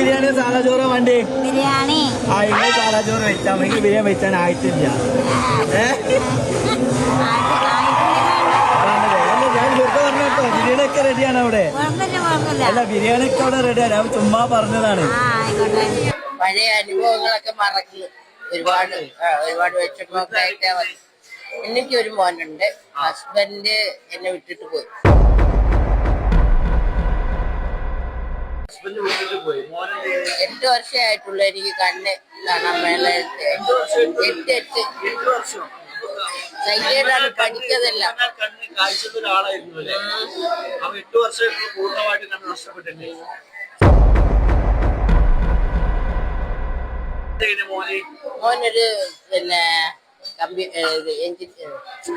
ബിരിയാണി സാധാ ചോറോ വേണ്ടി? ബിരിയാണി. ആ ഇങ്ങനെ സാധാ ചോറ് വെച്ചാൽ മതി ബിരിയാണി വെച്ചാൽ ആയിട്ടില്ല. ബിരിയാണിയൊക്കെ റെഡിയാണ് അവിടെ. അല്ല ബിരിയാണി ഒക്കെ അവിടെ റെഡിയാണ് ഞാൻ ചുമ്മാ പറഞ്ഞതാണ്. പഴയ അനുഭവങ്ങളൊക്കെ മറക്കി. ഒരുപാട് ഒരുപാട് വിഷമമൊക്കെ ആയിട്ട് എനിക്ക് ഒരു മോനുണ്ട്. ഹസ്ബൻഡ് എന്നെ വിട്ടിട്ട് പോയി. എട്ട് വർഷമായിട്ടുള്ള എനിക്ക് കണ്ണ് കാണാൻ മേലെ എട്ട്. എട്ട് സൈക്കേടാണ് പഠിച്ചതല്ല കണ്ണ് കാഴ്ച ഒരാളായിരുന്നു അല്ലേ? അപ്പൊ എട്ട് വർഷം പൂർണമായിട്ട് കണ്ണ് നഷ്ടപ്പെട്ടിട്ടുണ്ട് മോനെ? മോനൊരു പിന്നെ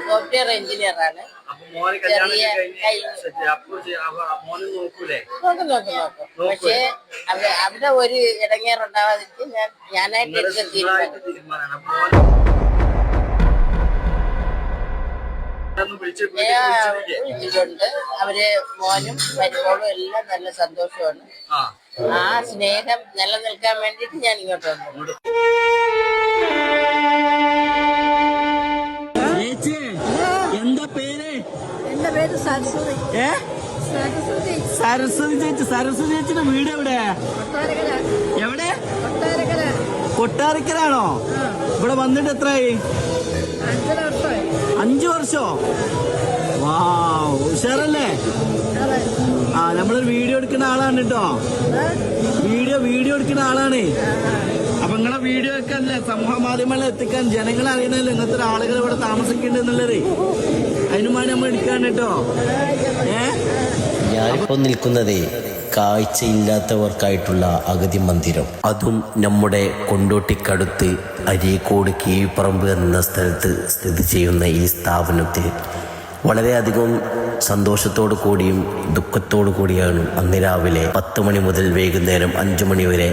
സോഫ്റ്റ്വെയർ എഞ്ചിനീയർ ആണ്. ചെറിയ നോക്കും നോക്കും നോക്കും. പക്ഷേ അവിടെ ഒരു ഇടങ്ങേറുണ്ടാവാതിരിക്കും ഞാൻ ഞാനായിട്ട് എടുത്ത തീരുമാനം? വിളിച്ചിട്ടുണ്ട്. അവർ മോനും മരുമോളും എല്ലാം നല്ല സന്തോഷമാണ്. ആ. സ്നേഹം നിലനിൽക്കാൻ വേണ്ടിട്ട് ഞാൻ ഇങ്ങോട്ട് വന്നു. ഏ? സരസ്വതി. ചേച്ചി സരസ്വതി ചേച്ചിയുടെ വീട് എവിടെ? എവിടെ? കൊട്ടാരക്കരാണോ ഇവിടെ വന്നിട്ട് എത്രയായി? അഞ്ചു വർഷോ? വാ ഉഷാറല്ലേ? ആ നമ്മളൊരു വീഡിയോ എടുക്കുന്ന ആളാണ് കേട്ടോ. വീഡിയോ വീഡിയോ എടുക്കുന്ന ആളാണ്. അപ്പൊ നിങ്ങളെ വീഡിയോ ഒക്കെ അല്ലേ? സമൂഹ മാധ്യമങ്ങളിൽ എത്തിക്കാൻ ജനങ്ങൾ അറിയണല്ലോ ഇങ്ങനത്തെ ആളുകൾ ഇവിടെ താമസിക്കുന്നുണ്ട് അതിനുമാണ് നമ്മൾ എടുക്കാൻ കേട്ടോ. ഏ? ഞാനിപ്പോൾ നിൽക്കുന്നതേ കാഴ്ചയില്ലാത്തവർക്കായിട്ടുള്ള അഗതി മന്ദിരം. അതും നമ്മുടെ കൊണ്ടോട്ടിക്കടുത്ത് അരീക്കോട് കീഴ്പ്പറമ്പ് എന്ന സ്ഥലത്ത് സ്ഥിതി ചെയ്യുന്ന ഈ സ്ഥാപനത്തിൽ വളരെയധികം സന്തോഷത്തോടു കൂടിയും ദുഃഖത്തോടു കൂടിയാണ് അന്ന് രാവിലെ പത്ത് മണി മുതൽ വൈകുന്നേരം അഞ്ചു മണി വരെ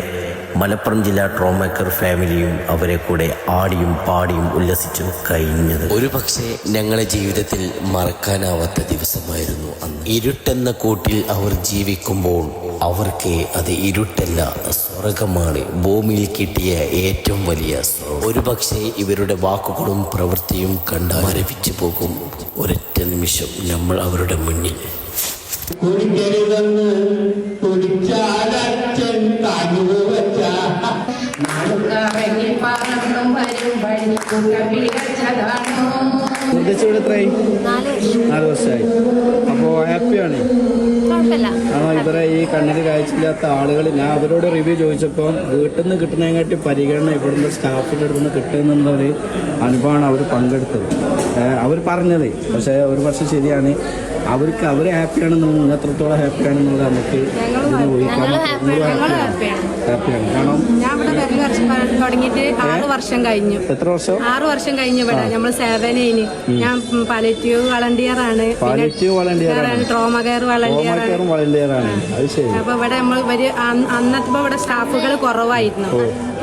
മലപ്പുറം ജില്ലാ ട്രോമേക്കർ ഫാമിലിയും അവരെ കൂടെ ആടിയും പാടിയും ഉല്ലസിച്ചു കഴിഞ്ഞത്. ഒരു പക്ഷേ ഞങ്ങളെ ജീവിതത്തിൽ മറക്കാനാവാത്ത ദിവസമായിരുന്നു അന്ന്. ഇരുട്ടെന്ന കൂട്ടിൽ അവർ ജീവിക്കുമ്പോൾ അവർക്ക് അത് ഇരുട്ടല്ല സ്വർഗമാണ് ഭൂമിയിൽ കിട്ടിയ ഏറ്റവും വലിയ. ഒരു പക്ഷേ ഇവരുടെ വാക്കുകളും പ്രവൃത്തിയും കണ്ട മരവിച്ചു പോകും. ഒരൊറ്റ നിമിഷം നമ്മൾ അവരുടെ മുന്നിൽ. ഇവിടെ എത്രയായി നാല് വർഷം നാല് വർഷമായി. അപ്പോൾ ഹാപ്പിയാണ്? കാരണം ഇവരെ ഈ കണ്ണിന് കാഴ്ചയില്ലാത്ത ആളുകൾ. ഞാൻ അവരോട് റിവ്യൂ ചോദിച്ചപ്പോൾ വീട്ടിൽ നിന്ന് കിട്ടുന്നതിനെക്കാട്ടി പരിഗണന ഇവിടുന്ന് സ്റ്റാഫിന്റെ അടുത്ത് നിന്ന് കിട്ടുന്നുള്ളൊരു അനുഭവമാണ് അവർ പങ്കെടുത്തത്. അവർ പറഞ്ഞത്. പക്ഷേ ഒരു പക്ഷേ ശരിയാണ്. അവർക്ക് അവർ ഹാപ്പിയാണെന്ന് തോന്നുന്നു എത്രത്തോളം ഹാപ്പിയാണെന്നുള്ളത് നമുക്ക് ഇതിനെ ഊഹിക്കാൻ ഹാപ്പിയാണ്. കാരണം ഞാൻ ഇവിടെ വരൽ വർഷം തുടങ്ങിയിട്ട് ആറ് വർഷം കഴിഞ്ഞു. എത്ര വർഷം? ആറ് വർഷം കഴിഞ്ഞു ഇവിടെ. നമ്മൾ സേവനയിന് ഞാൻ പാലറ്റീവ് വളണ്ടിയർ ആണ്. പാലിറ്റീവ് വളണ്ടിയർ ആണ്. ട്രോമ കെയർ വളണ്ടിയർ ആണ്. ഹോംവർക്കറും വളണ്ടിയർ ആണ് അത് ശരി. അപ്പൊ ഇവിടെ നമ്മൾ ഒരു അന്നത്തെ ഇവിടെ സ്റ്റാഫുകൾ കുറവായിരുന്നു.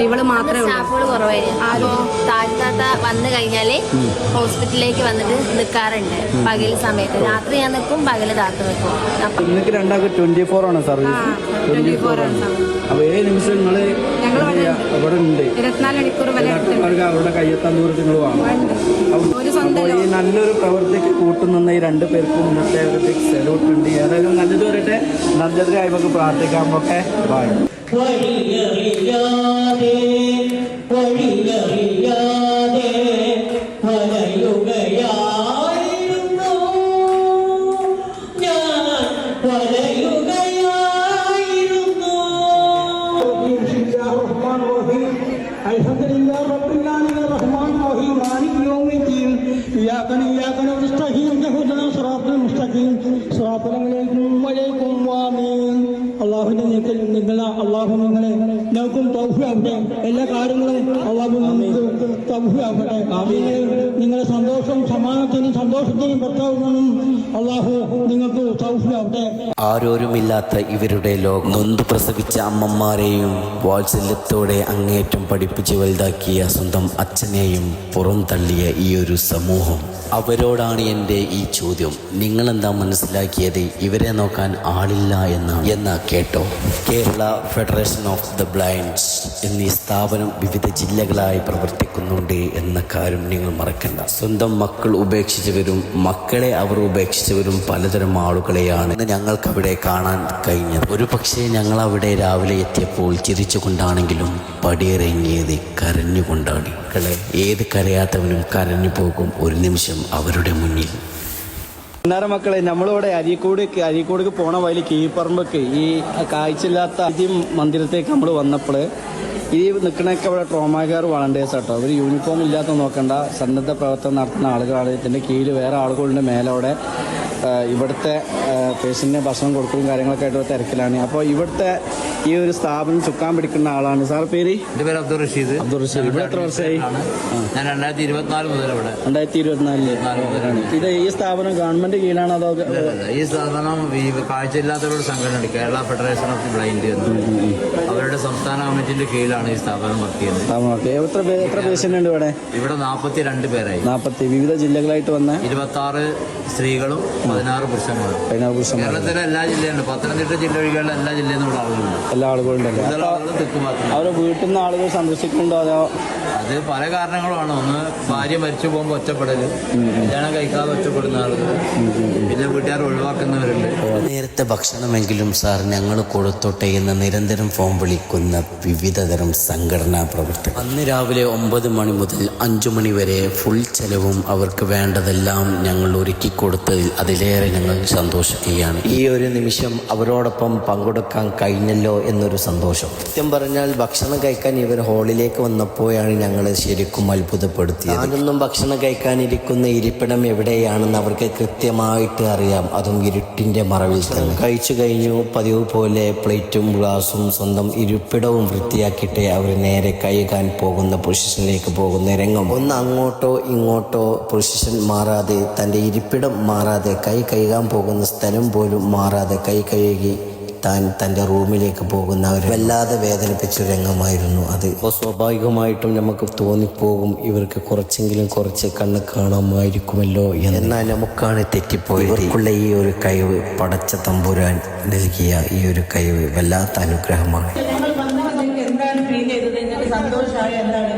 ഇവൾ മാത്രമേ ഉള്ളൂ. സ്റ്റാഫുകൾ കുറവായിരുന്നു. അപ്പോ താഴ്ത്താത്ത വന്നു കഴിഞ്ഞാൽ ഹോസ്പിറ്റലിലേക്ക് വന്നിട്ട് നിൽക്കാറുണ്ട് പകൽ സമയത്ത്. രാത്രി ഞാൻ നിൽക്കും പകൽ കാത്തു നിൽക്കും ഇന്നേക്ക് രണ്ടാൾക്ക് ട്വന്റി ഫോർ ആണ് സർവീസ് ട്വന്റി ഫോർ ആണ് അപ്പൊ ഏഴ് നിമിഷം ഉണ്ട്. ഇരുപത്തിനാല് മണിക്കൂർ അവരുടെ കയ്യെത്താൻ ദൂരത്ത് നിങ്ങൾ വാങ്ങും നല്ലൊരു പ്രവൃത്തിക്ക് കൂട്ടുനിന്ന ഈ രണ്ടു പേർക്കും ഇന്നത്തെ ഒരു ബിഗ് സല്യൂട്ട് ഉണ്ട്. ഏതായാലും നല്ലത് വരട്ടെ. നല്ലതിനായി നമുക്ക് പ്രാർത്ഥിക്കാം. ഓക്കെ? ബൈ വഴിയറിയാതെ വഴിയറിയാതെ. إياك إياك نستعين اهدنا صراط المستقيم. صراط الذين أنعمت عليهم غير المغضوب عليهم ولا الضالين اللهم إنك الله ഞങ്ങൾക്കും തൗഫിയാവട്ടെ എല്ലാ കാര്യങ്ങളും അള്ളാഹു നിങ്ങൾക്ക് തൗഫിയാവട്ടെ നിങ്ങളെ സന്തോഷം സമാനത്തിനും സന്തോഷത്തിനും ഭർത്താവിനും അള്ളാഹു നിങ്ങൾക്ക് തൗഫിയാവട്ടെ ആരോരുമില്ലാത്ത ഇവരുടെ ലോകം. നൊന്ത് പ്രസവിച്ച അമ്മമാരെയും വാത്സല്യത്തോടെ അങ്ങേറ്റം പഠിപ്പിച്ച് വലുതാക്കിയ സ്വന്തം അച്ഛനെയും പുറം തള്ളിയ ഈ ഒരു സമൂഹം. അവരോടാണ് എന്റെ ഈ ചോദ്യം. നിങ്ങളെന്താ മനസ്സിലാക്കിയത്? ഇവരെ നോക്കാൻ ആളില്ല എന്നാണ്. എന്നാ കേട്ടോ. Kerala federation of the blinds എന്നീ സ്ഥാപനം വിവിധ ജില്ലകളായി പ്രവർത്തിക്കുന്നുണ്ട് എന്ന കാര്യം നിങ്ങൾ മറക്കണ്ട. സ്വന്തം മക്കൾ ഉപേക്ഷിച്ചവരും മക്കളെ അവർ ഉപേക്ഷിച്ചവരും പലതരം ആളുകളെയാണ് ഞങ്ങൾക്ക് അവിടെ കാണാൻ കഴിഞ്ഞത്. ഒരു പക്ഷേ ഞങ്ങൾ അവിടെ രാവിലെ എത്തിയപ്പോൾ ചിരിച്ചുകൊണ്ടാണെങ്കിലും പടിയിറങ്ങിയത് കരഞ്ഞുകൊണ്ടാണ്. മക്കളെ ഏത് കരയാത്തവനും കരഞ്ഞു പോകും ഒരു നിമിഷം അവരുടെ മുന്നിൽ. അന്നേരം മക്കളെ നമ്മളിവിടെ അരീക്കോട് അരീക്കോടേക്ക് പോണ വഴി കീപ്പറമ്പക്ക് ഈ കാഴ്ചയില്ലാത്ത ആദ്യം മന്ദിരത്തേക്ക് നമ്മൾ വന്നപ്പോൾ ഈ നിൽക്കണൊക്കെ അവിടെ ട്രോമാകാർ വളണ്ടേഴ്സ് കേട്ടോ. അവർ യൂണിഫോം ഇല്ലാത്ത നോക്കണ്ട സന്നദ്ധ പ്രവർത്തനം നടത്തുന്ന ആളുകളാണ് ഇതിന്റെ കീഴിൽ വേറെ ആളുകളുടെ മേലവിടെ ഇവിടുത്തെ പേഷ്യന്റിന് ഭക്ഷണം കൊടുക്കലും കാര്യങ്ങളൊക്കെ ആയിട്ട് തിരക്കിലാണ്. അപ്പോൾ ഇവിടുത്തെ ഈ ഒരു സ്ഥാപനം ചുക്കാൻ പിടിക്കുന്ന ആളാണ്. സാർ പേര്? എന്റെ പേര് അബ്ദുൾ റഷീദ്. അബ്ദുൾ റഷീദ്. ഇവിടെ എത്ര വർഷമായി? ഞാൻ രണ്ടായിരത്തി ഇരുപത്തിനാല് മുതൽ ഇവിടെ. രണ്ടായിരത്തി ഇരുപത്തിനാലിൽ ഇത് ഈ സ്ഥാപനം ഗവൺമെന്റ് കീഴിലാണ് അതോ ഈ സ്ഥാപനം ഈ കാഴ്ചയില്ലാത്തവരുടെ സംഘടനയുണ്ട്. Kerala federation of the blind അവരുടെ സംസ്ഥാന കമ്മിറ്റിന്റെ കീഴിലാണ് ഈ സ്ഥാപനം വർക്ക് ചെയ്യുന്നത്. എത്ര എത്ര പേഷ്യന്റ് ഉണ്ട് ഇവിടെ? ഇവിടെ നാൽപ്പത്തി രണ്ട് പേരായി. നാൽപ്പത്തി വിവിധ ജില്ലകളായിട്ട് വന്ന? ഇരുപത്തി ആറ് സ്ത്രീകളും പതിനാറ് പുരുഷന്മാർ കേരളത്തിലെ എല്ലാ ജില്ലയിലും പത്തനംതിട്ട ജില്ല ഒഴികെയുള്ള എല്ലാ ജില്ലയിൽ ഇവിടെ ആളുകളുണ്ട്. എല്ലാ തെക്കുമാത്രം അവരെ വീട്ടിൽ നിന്ന് ആളുകൾ സന്ദർശിക്കുന്നുണ്ടോ അതോ അത് പല കാരണങ്ങളുമാണ്. ഒന്ന് ഭാര്യ മരിച്ചു പോകുമ്പോൾ ഒറ്റപ്പെടൽ കല്യാണം കഴിക്കാതെ ഒറ്റപ്പെടുന്ന ആളുകൾ പിന്നെ വീട്ടുകാർ ഒഴിവാക്കുന്നവരുണ്ട്. നേരത്തെ ഭക്ഷണമെങ്കിലും സാർ ഞങ്ങൾ കൊടുത്തോട്ടെ എന്ന് നിരന്തരം ഫോൺ വിളിക്കുന്ന വിവിധതരം സംഘടനാ പ്രവർത്തകർ. അന്ന് രാവിലെ ഒമ്പത് മണി മുതൽ അഞ്ചു മണി വരെ ഫുൾ ചെലവും അവർക്ക് വേണ്ടതെല്ലാം ഞങ്ങൾ ഒരുക്കി കൊടുത്തതിൽ അതിലേറെ ഞങ്ങൾ സന്തോഷിക്കുകയാണ്. ഈ ഒരു നിമിഷം അവരോടൊപ്പം പങ്കെടുക്കാൻ കഴിഞ്ഞല്ലോ എന്നൊരു സന്തോഷം. സത്യം പറഞ്ഞാൽ ഭക്ഷണം കഴിക്കാൻ ഇവർ ഹാളിലേക്ക് വന്നപ്പോഴാണ് ഞങ്ങൾ ശരിക്കും അത്ഭുതപ്പെടുത്തി ഞാനൊന്നും ഭക്ഷണം കഴിക്കാനിരിക്കുന്ന ഇരിപ്പിടം എവിടെയാണെന്ന് അവർക്ക് കൃത്യമായിട്ട് അറിയാം. അതും ഇരുട്ടിന്റെ മറവിൽ തന്നെ. കഴിച്ചു കഴിഞ്ഞു പതിവ് പോലെ പ്ലേറ്റും ഗ്ലാസും സ്വന്തം ഇരിപ്പിടവും വൃത്തിയാക്കിയിട്ട് അവർ നേരെ കഴുകാൻ പോകുന്ന പൊസിഷനിലേക്ക് പോകുന്ന രംഗം. ഒന്ന് അങ്ങോട്ടോ ഇങ്ങോട്ടോ പൊസിഷൻ മാറാതെ തന്റെ ഇരിപ്പിടം മാറാതെ കൈ കഴുകാൻ പോകുന്ന സ്ഥലം പോലും മാറാതെ കൈ കഴുകി താൻ തന്റെ റൂമിലേക്ക് പോകുന്ന ഒരു വല്ലാതെ വേദനിപ്പിച്ച രംഗമായിരുന്നു അത്. അപ്പോൾ സ്വാഭാവികമായിട്ടും നമുക്ക് തോന്നിപ്പോകും ഇവർക്ക് കുറച്ചെങ്കിലും കുറച്ച് കണ്ണ് കാണാമായിരിക്കുമല്ലോ എന്ന്. എന്നാൽ നമുക്കാണ് തെറ്റിപ്പോയത്. ഇവർക്കുള്ള ഈ ഒരു കഴിവ് പടച്ച തമ്പുരാൻ നൽകിയ ഈ ഒരു കഴിവ് വല്ലാത്ത അനുഗ്രഹമാണ്. എന്താണ് ഫീൽ ചെയ്തത്? നിങ്ങൾക്ക് സന്തോഷമായ എന്താണ്?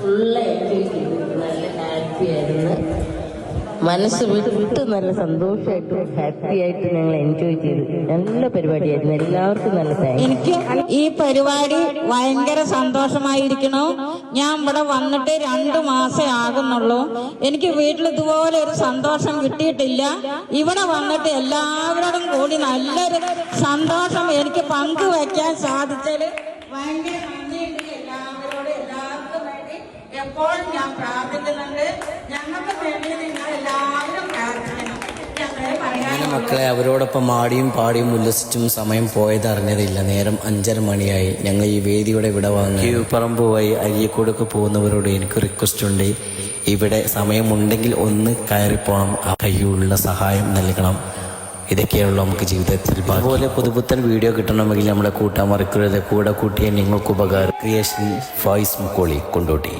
ഫുള്ള് എൻജോയ് ചെയ്തു നല്ല ഹാപ്പി ആയിരുന്നു. മനസ്സ് വിട്ട് നല്ല സന്തോഷമായിട്ടും ഹാപ്പി ആയിട്ട് ഞങ്ങൾ എൻജോയ് ചെയ്തു. നല്ല പരിപാടിയായിരുന്നു. എല്ലാവർക്കും നല്ല എനിക്ക് ഈ പരിപാടി ഭയങ്കര സന്തോഷമായിരിക്കണു. ഞാൻ ഇവിടെ വന്നിട്ട് രണ്ടു മാസേ ആകുന്നുള്ളൂ. എനിക്ക് വീട്ടിൽ ഇതുപോലെ ഒരു സന്തോഷം കിട്ടിയിട്ടില്ല. ഇവിടെ വന്നിട്ട് എല്ലാവരോടും കൂടി നല്ലൊരു സന്തോഷം എനിക്ക് പങ്കുവയ്ക്കാൻ സാധിച്ചത് ഭയങ്കര നന്ദിയുണ്ട് എല്ലാവരോടും എല്ലാവർക്കും വേണ്ടി എപ്പോഴും ഞാൻ പ്രാർത്ഥിക്കുന്നുണ്ട്? ഞങ്ങൾക്ക് വേണ്ടി നിങ്ങൾ എല്ലാവരും പ്രാർത്ഥിക്കണം. അങ്ങനെ മക്കളെ അവരോടൊപ്പം ആടിയും പാടിയും ഉല്ലസിച്ചും സമയം പോയത് അറിഞ്ഞതില്ല. നേരം അഞ്ചര മണിയായി. ഞങ്ങൾ ഈ വേദിയുടെ ഇവിടെ വാങ്ങി കീഴ്പ്പറമ്പ് പോയി അരിയക്കോടൊക്കെ പോകുന്നവരോട് എനിക്ക് റിക്വസ്റ്റ് ഉണ്ട്. ഇവിടെ സമയമുണ്ടെങ്കിൽ ഒന്ന് കയറിപ്പോണം ആ കയ്യുള്ള സഹായം നൽകണം. ഇതൊക്കെയുള്ള നമുക്ക് ജീവിതത്തിൽ അതുപോലെ പുതുപുത്തൻ വീഡിയോ കിട്ടണമെങ്കിൽ നമ്മുടെ കൂട്ടാൻ മറക്കരുത് കൂടെ കൂട്ടിയ നിങ്ങൾക്ക് ഉപകാരം. Creation voice Mukkoli Kondotty